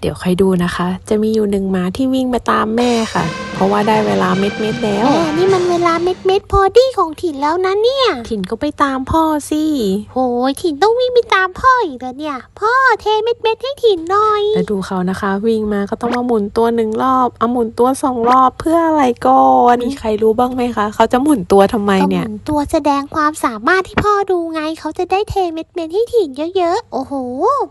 เดี๋ยวใครดูนะคะ จะมีอยู่หนึ่งหมาที่วิ่งมาตามแม่ค่ะ ราะว่าได้เวลาเม็ดเม็ดๆแล้วแม่นี่มันเวลาเม็ดเม็ดๆพอดีของถิ่นแล้วนะเนี่ย ถิ่นก็ไปตามพ่อสิ โหยถิ่นต้องวิ่งไปตามพ่ออีกแล้วเนี่ย พ่อเทเม็ดเม็ดๆให้ถิ่นหน่อย แล้วดูเขานะคะ วิ่งมาก็ต้องมาหมุนตัวหนึ่งรอบเอาหมุนตัวสองรอบเพื่ออะไรก่อนมีใครรู้บ้างไหมคะเขาจะหมุนตัวทำไมก็หเนี่ยมุนตัวแสดงความสามารถที่พ่อดูไงเขาจะได้เทเม็ดเม็ดๆให้ถิ่นเยอะๆ โอ้โห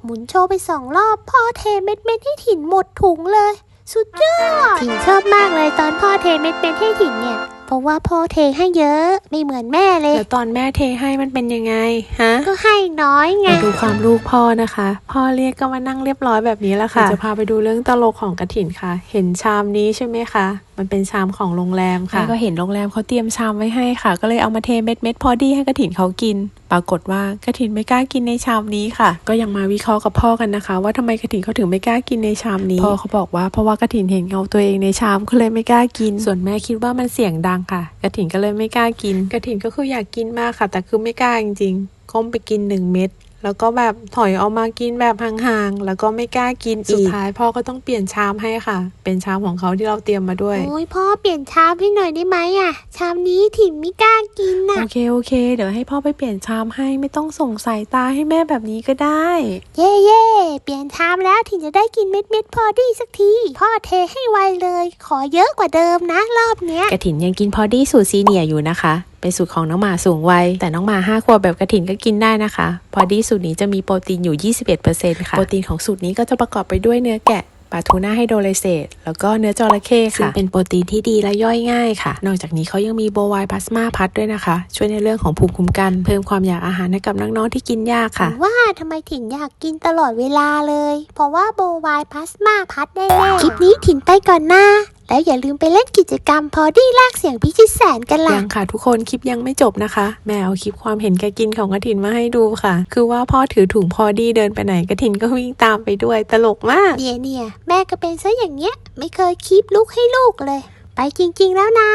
หมุนโชว์ไปสองรอบ พ่อเทเม็ดเม็ดๆให้ถิ่นหมดถุงเลย สุดยอดถิ่นชอบมากเลยตอนพ่อเทเม็ดเม็ดๆให้ถิ่นเนี่ย เพราะว่าพ่อเทให้เยอะไม่เหมือนแม่เลย แล้วตอนแม่เทให้มันเป็นยังไงฮะ ก็ให้น้อยไง มาดูความลูกพ่อนะคะ พ่อเรียกก็มานั่งเรียบร้อยแบบนี้แหละค่ะจะพาไปดูเรื่องตลกของกระถินค่ะ เห็นชามนี้ใช่ไหมคะ มันเป็นชามของโรงแรมค่ะก็เห็นโรงแรมเขาเตรียมชามไว้ให้ค่ะ ก็เลยเอามาเทเม็ดเม็ดๆพอดีให้กระถินเขากิน ปรากฏว่ากระถินไม่กล้ากินในชามนี้ค่ะ ก็ยังมาวิเคราะห์กับพ่อกันนะคะ ว่าทำไมกระถินเขาถึงไม่กล้ากินในชามนี้พ่อเขาบอกว่าเพราะว่ากระถินเห็นเงาตัวเองในชามก็เลยไม่กล้ากิน ส่วนแม่คิดว่ามันเสียงดังค่ะ กระถินก็เลยไม่กล้ากิน กระถินก็คืออยากกินมากค่ะ แต่คือไม่กล้าจริงๆก้มไปกินหนึ่งเม็ด แล้วก็แบบถอยออกมากินแบบห่างๆ แล้วก็ไม่กล้ากินอีก สุดท้ายพ่อก็ต้องเปลี่ยนชามให้ค่ะ เป็นชามของเขาที่เราเตรียมมาด้วย โอ้ยพ่อเปลี่ยนชามให้หน่อยได้ไหมอะ ชามนี้ถิ่นไม่กล้ากินน่ะ โอเคโอเค เดี๋ยวให้พ่อไปเปลี่ยนชามให้ไม่ต้องส่งสายตาให้แม่แบบนี้ก็ได้ เย่เย่เปลี่ยนชามแล้วถิ่นจะได้กินเม็ดเม็ดๆพอดีสักที พ่อเทให้ไวเลย ขอเยอะกว่าเดิมนะรอบเนี้ยกระถินยังกินพอดี้สูตรซีเนียร์อยู่นะคะ เป็นสูตรของน้องหมาสูงวัยแต่น้องหมาห้าขวบแบบกระถินก็กินได้นะคะ พอดี้สูตรนี้จะมีโปรตีนอยู่ 21%ค่ะ โปรตีนของสูตรนี้ก็จะประกอบไปด้วยเนื้อแกะปลาทูน่าไฮโดรไลเซตแล้วก็เนื้อจระเข้ค่ะ ซึ่งเป็นโปรตีนที่ดีและย่อยง่ายค่ะ นอกจากนี้เขายังมีโบไวพลาสมาพัดด้วยนะคะ ช่วยในเรื่องของภูมิคุ้มกัน เพิ่มความอยากอาหารให้กับน้องๆที่กินยากค่ะ ว่าทำไมถิ่นอยากกินตลอดเวลาเลย เพราะว่าโบวายพลาสมาพัดได้แน่คลิปนี้ถิ่นไปก่อนนะ แล้วอย่าลืมไปเล่นกิจกรรมพอดีลากเสียงพิชิตแสนกันล่ะยังค่ะ ทุกคนคลิปยังไม่จบนะคะ แม่เอาคลิปความเห็นแกกินของกระถินมาให้ดูค่ะ คือว่าพ่อถือถุงพอดีเดินไปไหนกระถินก็วิ่งตามไปด้วยตลกมากเนี่ยเนี่ยแม่ก็เป็นซะอย่างเงี้ย ไม่เคยคีบลูกให้ลูกเลย ไปจริง ๆ แล้วนะ